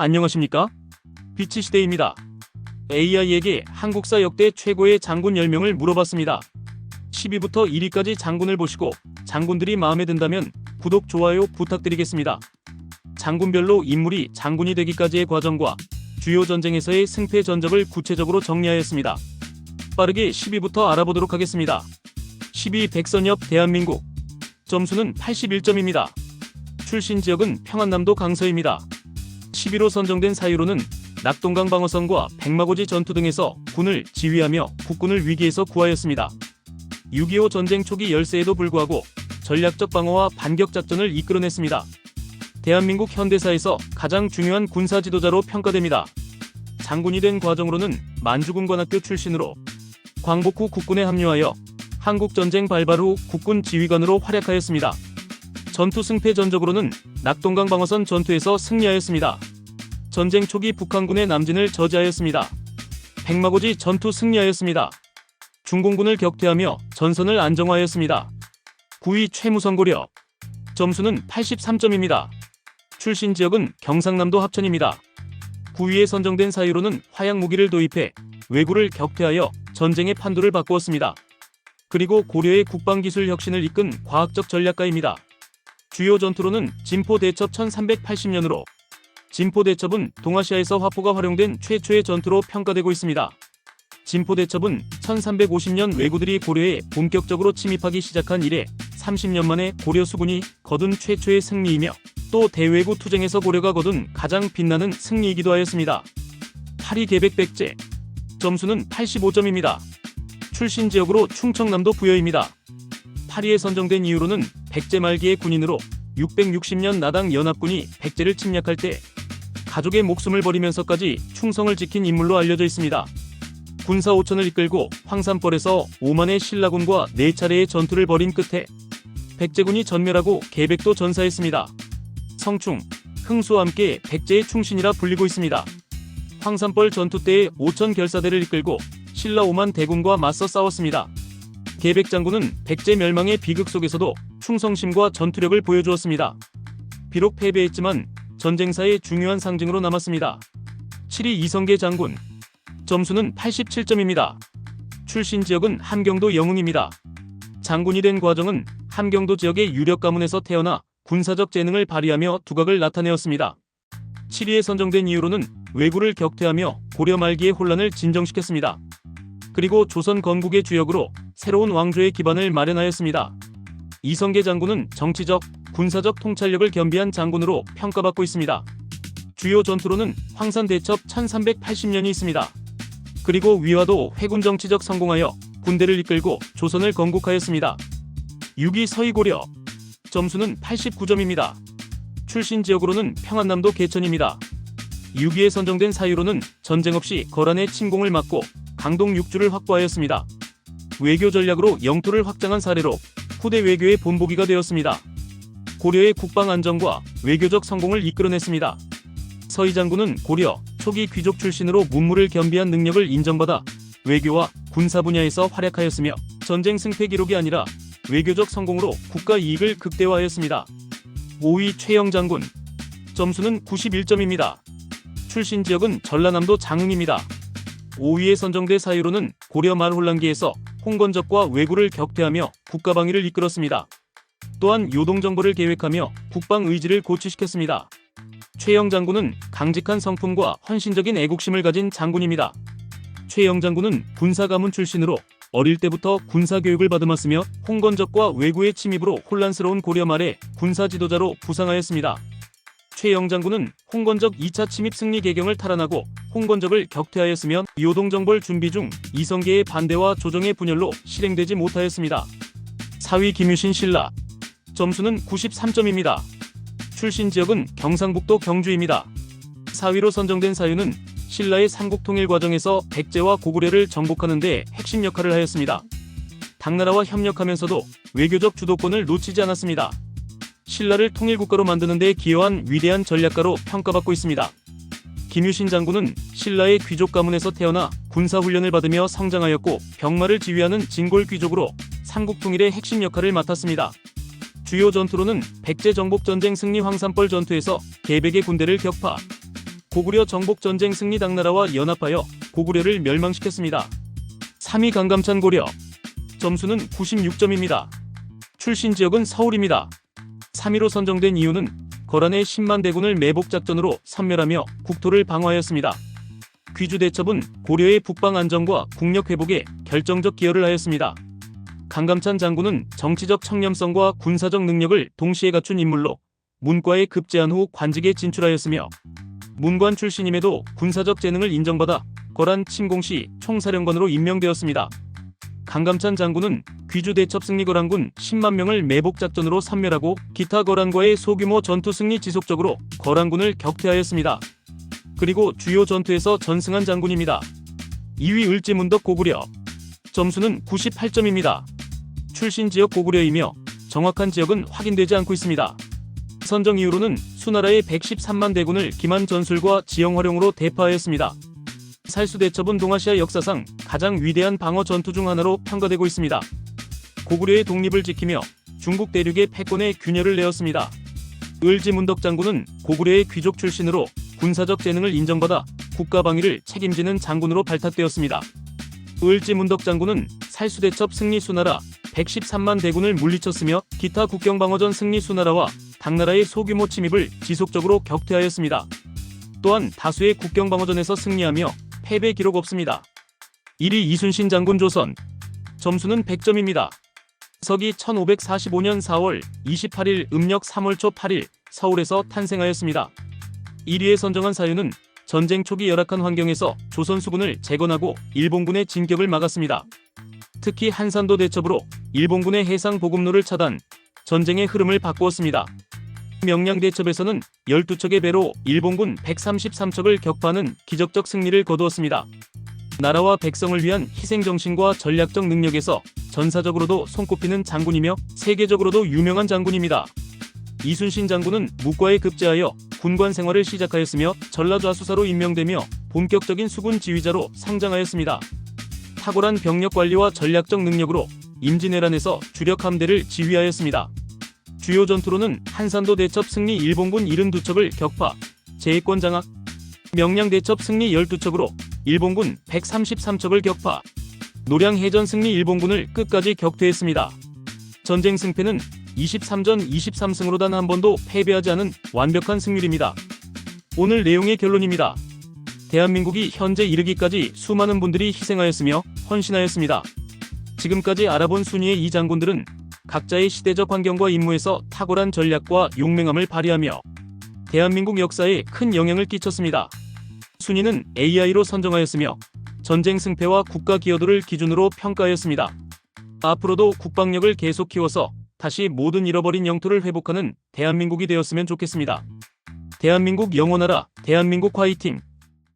안녕하십니까? 비치 시대입니다. AI에게 한국사 역대 최고의 장군 10명을 물어봤습니다. 10위부터 1위까지 장군을 보시고 장군들이 마음에 든다면 구독, 좋아요 부탁드리겠습니다. 장군별로 인물이 장군이 되기까지의 과정과 주요 전쟁에서의 승패 전적을 구체적으로 정리하였습니다. 빠르게 10위부터 알아보도록 하겠습니다. 10위 백선엽 대한민국 점수는 81점입니다. 출신 지역은 평안남도 강서입니다. 11호 선정된 사유로는 낙동강 방어선과 백마고지 전투 등에서 군을 지휘하며 국군을 위기에서 구하였습니다. 6.25 전쟁 초기 열세에도 불구하고 전략적 방어와 반격 작전을 이끌어냈습니다. 대한민국 현대사에서 가장 중요한 군사 지도자로 평가됩니다. 장군이 된 과정으로는 만주군관학교 출신으로 광복 후 국군에 합류하여 한국전쟁 발발 후 국군 지휘관으로 활약하였습니다. 전투 승패 전적으로는 낙동강 방어선 전투에서 승리하였습니다. 전쟁 초기 북한군의 남진을 저지하였습니다. 백마고지 전투 승리하였습니다. 중공군을 격퇴하며 전선을 안정화하였습니다. 9위 최무선고려 점수는 83점입니다. 출신 지역은 경상남도 합천입니다. 9위에 선정된 사유로는 화약 무기를 도입해 왜구를 격퇴하여 전쟁의 판도를 바꾸었습니다. 그리고 고려의 국방기술 혁신을 이끈 과학적 전략가입니다. 주요 전투로는 진포 대첩 1380년으로 진포 대첩은 동아시아에서 화포가 활용된 최초의 전투로 평가되고 있습니다. 진포 대첩은 1350년 왜구들이 고려에 본격적으로 침입하기 시작한 이래 30년 만에 고려 수군이 거둔 최초의 승리이며 또 대외구 투쟁에서 고려가 거둔 가장 빛나는 승리이기도 하였습니다. 파리 계백 백제 점수는 85점입니다. 출신 지역으로 충청남도 부여입니다. 파리에 선정된 이유로는 백제 말기의 군인으로 660년 나당 연합군이 백제를 침략할 때 가족의 목숨을 버리면서까지 충성을 지킨 인물로 알려져 있습니다. 군사 5천을 이끌고 황산벌에서 오만의 신라군과 네 차례의 전투를 벌인 끝에 백제군이 전멸하고 계백도 전사했습니다. 성충, 흥수와 함께 백제의 충신이라 불리고 있습니다. 황산벌 전투 때의 5천 결사대를 이끌고 신라 오만 대군과 맞서 싸웠습니다. 계백 장군은 백제 멸망의 비극 속에서도 충성심과 전투력을 보여주었습니다. 비록 패배했지만 전쟁사의 중요한 상징으로 남았습니다. 7위 이성계 장군 점수는 87점입니다. 출신 지역은 함경도 영흥입니다. 장군이 된 과정은 함경도 지역의 유력 가문에서 태어나 군사적 재능을 발휘하며 두각을 나타내었습니다. 7위에 선정된 이유로는 왜구를 격퇴하며 고려 말기의 혼란을 진정시켰습니다. 그리고 조선 건국의 주역으로 새로운 왕조의 기반을 마련하였습니다. 이성계 장군은 정치적, 군사적 통찰력을 겸비한 장군으로 평가받고 있습니다. 주요 전투로는 황산 대첩 1380년이 있습니다. 그리고 위화도 회군 정치적 성공하여 군대를 이끌고 조선을 건국하였습니다. 6위 서희고려 점수는 89점입니다. 출신 지역으로는 평안남도 개천입니다. 6위에 선정된 사유로는 전쟁 없이 거란의 침공을 막고 강동 6주를 확보하였습니다. 외교 전략으로 영토를 확장한 사례로 후대 외교의 본보기가 되었습니다. 고려의 국방 안정과 외교적 성공을 이끌어냈습니다. 서희 장군은 고려 초기 귀족 출신으로 문무를 겸비한 능력을 인정받아 외교와 군사 분야에서 활약하였으며 전쟁 승패 기록이 아니라 외교적 성공으로 국가 이익을 극대화하였습니다. 5위 최영 장군 점수는 91점입니다. 출신 지역은 전라남도 장흥입니다. 5위에 선정된 사유로는 고려 말 혼란기에서 홍건적과 왜구를 격퇴하며 국가 방위를 이끌었습니다. 또한 요동 정보를 계획하며 국방 의지를 고취시켰습니다. 최영 장군은 강직한 성품과 헌신적인 애국심을 가진 장군입니다. 최영 장군은 군사 가문 출신으로 어릴 때부터 군사 교육을 받으았으며 홍건적과 왜구의 침입으로 혼란스러운 고려 말에 군사 지도자로 부상하였습니다. 최영 장군은 홍건적 2차 침입 승리 계경을 탈환하고 홍건적을 격퇴하였으며 요동정벌 준비 중 이성계의 반대와 조정의 분열로 실행되지 못하였습니다. 4위 김유신 신라 점수는 93점입니다. 출신 지역은 경상북도 경주입니다. 4위로 선정된 사유는 신라의 삼국 통일 과정에서 백제와 고구려를 정복하는 데 핵심 역할을 하였습니다. 당나라와 협력하면서도 외교적 주도권을 놓치지 않았습니다. 신라를 통일국가로 만드는 데 기여한 위대한 전략가로 평가받고 있습니다. 김유신 장군은 신라의 귀족 가문에서 태어나 군사훈련을 받으며 성장하였고 병마를 지휘하는 진골 귀족으로 삼국통일의 핵심 역할을 맡았습니다. 주요 전투로는 백제 정복전쟁 승리 황산벌 전투에서 계백의 군대를 격파, 고구려 정복 전쟁 승리 당나라와 연합하여 고구려를 멸망시켰습니다. 3위 강감찬 고려. 점수는 96점입니다. 출신 지역은 서울입니다. 3위로 선정된 이유는 거란의 10만 대군을 매복 작전으로 섬멸하며 국토를 방어하였습니다. 귀주 대첩은 고려의 북방 안정과 국력 회복에 결정적 기여를 하였습니다. 강감찬 장군은 정치적 청렴성과 군사적 능력을 동시에 갖춘 인물로 문과에 급제한 후 관직에 진출하였으며 문관 출신임에도 군사적 재능을 인정받아 거란 침공 시 총사령관으로 임명되었습니다. 강감찬 장군은 귀주 대첩 승리 거란군 10만 명을 매복 작전으로 섬멸하고 기타 거란과의 소규모 전투 승리 지속적으로 거란군을 격퇴하였습니다. 그리고 주요 전투에서 전승한 장군입니다. 2위 을지문덕 고구려. 점수는 98점입니다. 출신 지역 고구려이며 정확한 지역은 확인되지 않고 있습니다. 선정 이후로는 수나라의 113만 대군을 기만 전술과 지형 활용으로 대파하였습니다. 살수대첩은 동아시아 역사상 가장 위대한 방어 전투 중 하나로 평가되고 있습니다. 고구려의 독립을 지키며 중국 대륙의 패권에 균열을 내었습니다. 을지문덕 장군은 고구려의 귀족 출신으로 군사적 재능을 인정받아 국가 방위를 책임지는 장군으로 발탁되었습니다. 을지 문덕 장군은 살수대첩 승리 수나라 113만 대군을 물리쳤으며 기타 국경방어전 승리 수나라와 당나라의 소규모 침입을 지속적으로 격퇴하였습니다. 또한 다수의 국경방어전에서 승리하며 패배 기록 없습니다. 1위 이순신 장군 조선 점수는 100점입니다. 서기 1545년 4월 28일 음력 3월 초 8일 서울에서 탄생하였습니다. 1위에 선정한 사유는 전쟁 초기 열악한 환경에서 조선 수군을 재건하고 일본군의 진격을 막았습니다. 특히 한산도 대첩으로 일본군의 해상 보급로를 차단, 전쟁의 흐름을 바꾸었습니다. 명량 대첩에서는 12척의 배로 일본군 133척을 격파하는 기적적 승리를 거두었습니다. 나라와 백성을 위한 희생정신과 전략적 능력에서 전사적으로도 손꼽히는 장군이며 세계적으로도 유명한 장군입니다. 이순신 장군은 무과에 급제하여 군관 생활을 시작하였으며 전라좌수사로 임명되며 본격적인 수군 지휘자로 성장하였습니다. 탁월한 병력 관리와 전략적 능력으로 임진왜란에서 주력 함대를 지휘하였습니다. 주요 전투로는 한산도 대첩 승리 일본군 72척을 격파, 제해권 장악, 명량 대첩 승리 12척으로 일본군 133척을 격파, 노량 해전 승리 일본군을 끝까지 격퇴했습니다. 전쟁 승패는 23전 23승으로 단 한 번도 패배하지 않은 완벽한 승률입니다. 오늘 내용의 결론입니다. 대한민국이 현재 이르기까지 수많은 분들이 희생하였으며 헌신하였습니다. 지금까지 알아본 순위의 이 장군들은 각자의 시대적 환경과 임무에서 탁월한 전략과 용맹함을 발휘하며 대한민국 역사에 큰 영향을 끼쳤습니다. 순위는 AI로 선정하였으며 전쟁 승패와 국가 기여도를 기준으로 평가하였습니다. 앞으로도 국방력을 계속 키워서 다시 모든 잃어버린 영토를 회복하는 대한민국이 되었으면 좋겠습니다. 대한민국 영원하라, 대한민국 화이팅!